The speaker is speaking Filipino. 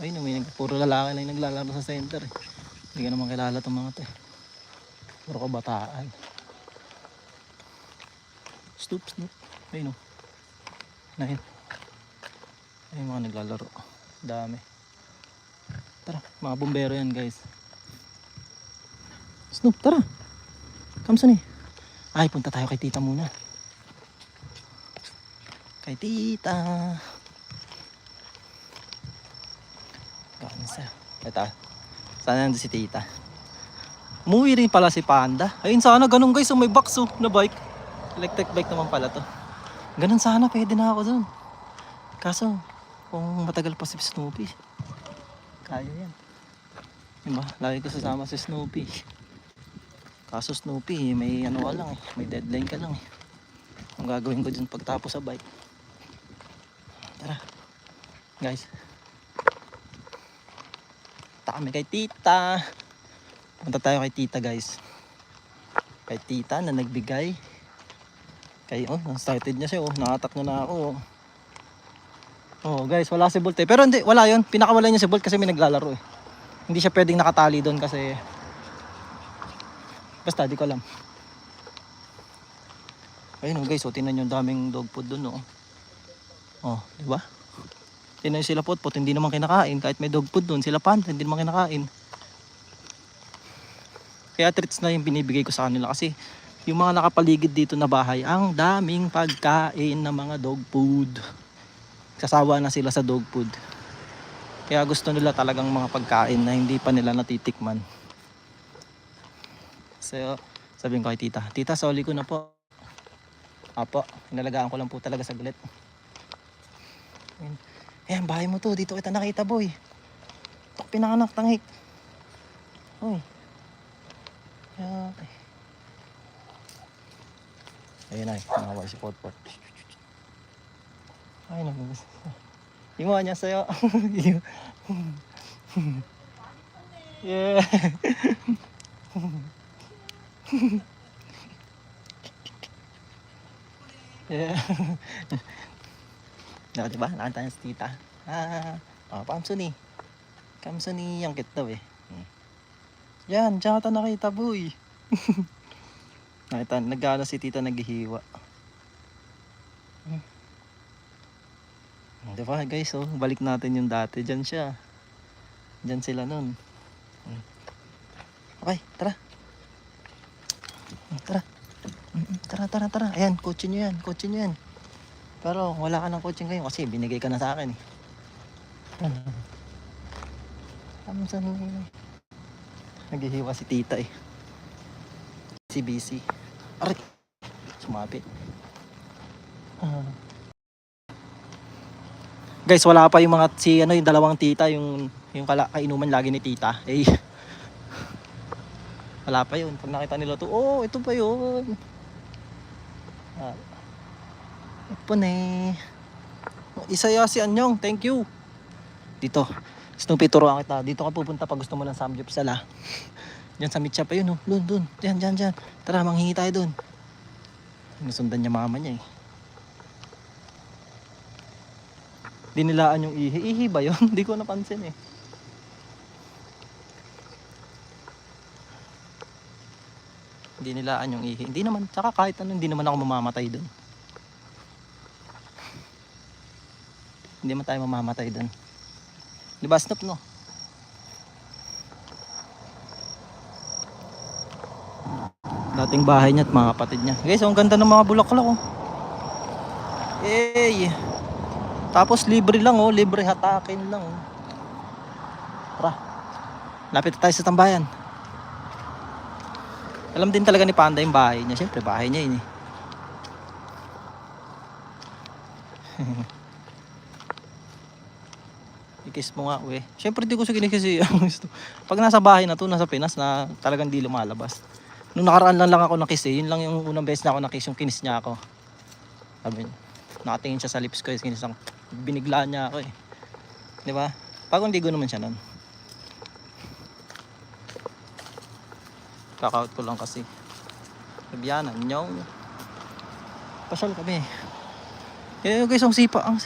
Ayun, may nag- puro lalaki na yung naglalaro sa center eh. Hindi ka naman kilala itong mga to eh. Puro kabataan. Snoop, snoop. Ayun o. Ayun. Ayun mga naglalaro. Dami. Tara, mga bumbero yan guys. Snoop, tara. Kamsan eh. Ay, punta tayo kay tita muna. Kay tita. Gansa. Ito. Sana nandun si tita. Umuwi rin pala si Panda. Ayun sana, ganun guys. Oh, may box oh, na bike. Electric bike naman pala to. Ganun sana, pwede na ako dun. Kaso, kung matagal pa si Snoopy, kaya yan. Diba? Lagi ko sasama si Snoopy. Kaso Snoopy, may ano ka lang eh. May deadline ka lang eh. Ang gagawin ko dun pagtapos sa bike. Tara. Guys. Punta kami kay tita. Punta tayo kay tita guys. Kay tita na nagbigay. Kay, oh, started niya siya oh. Nakatak na na ako oh. Oh guys, wala si Bolt eh. Pero hindi, wala yon Pinakawala niya si Bolt kasi may naglalaro eh. Hindi siya pwedeng nakatali doon kasi Basta, di ko alam. Ayun oh, guys, oh, tingnan nyo, ang daming dog food doon oh. Oh, di ba? Tingnan nyo sila pot-pot, hindi naman kinakain. Kahit may dog food doon, sila panda, hindi naman kinakain. Kaya treats na yung binibigay ko sa kanila kasi yung mga nakapaligid dito na bahay, ang daming pagkain ng mga dog food. Kasawa na sila sa dog food. Kaya gusto nila talagang mga pagkain na hindi pa nila natitikman. So, sabihin ko kay tita, tita, soli ko na po. Apo, inalagaan ko lang po talaga saglit. Ayan, Ayan, bahay mo to. Dito kita nakita, boy. Tok pinanganak, tangik. Uy. Okay. Ayun ay, nangawa si Potpot. Ay, naman. Imuha niya sa'yo. yeah. Yeah. Diba, diba? Nakanta niya si tita. Ah, oh, Pamsuni. Kamsuni, ang cute daw eh. Hmm. Yan, diyan ka nakita, boy. nakita, nagana si tita naghihiwa. Hmm. Diba guys, oh, balik natin yung dati. Diyan siya. Diyan sila nun. Hmm. Okay, tara. Hmm, Tara. Mm, Tara, tara, tara. Ayan, kotse nyo yan. Kotse nyo yan. Pero wala ka ng kotse ngayon kasi binigay ka na sa akin eh. Ano sa Naghihiwa si tita eh. Si BC. Aray! Sumapit. Ah. Guys, wala pa yung mga si ano yung dalawang tita yung yung kala, kainuman lagi ni tita. Eh. Wala pa yun. Pag nakita nila to, oh, ito pa yun. Ah. Oh, Isaya si Anyong, thank you. Dito, Snoopy, turuan kita. Dito ka pupunta pag gusto mo ng samgyup sala. Diyan sa mitya pa yun, oh. Doon, doon. Diyan, diyan, diyan. Tara, manghingi tayo doon. Nasundan niya mama niya eh. Dinilaan yung ihi. Ihi ba yun? Hindi ko napansin eh. Hindi nilaan yung ihi. Hindi naman, tsaka kahit ano, hindi naman ako mamamatay doon. Hindi man tayo mamamatay doon. Di ba, Snoop, no? Dating bahay niya at mga kapatid niya. Guys, ang ganda ng mga bulaklak, oh. Eh, tapos libre lang, oh. Libre hatakin lang, oh. Tara. Lapit tayo sa tambayan. Alam din talaga ni Panda yung bahay niya. Siyempre, bahay niya yun eh. Ikis mo nga, we. Siyempre, di ko siya kinikisi. Pag nasa bahay na to, nasa Pinas, na talagang di lumalabas. Nung nakaraan lang lang ako nakisi, yun lang yung unang beses na ako nakis, yung kinis niya ako. Sabi, nakatingin siya sa lips ko, kinis lang. Biniglaan niya ako eh. Di ba? Pagong ligo naman siya nun. Kakaut ko lang kasi. Sabiyanan, nyong. Pasyal kami. Eh guys, ang sipa. Ang,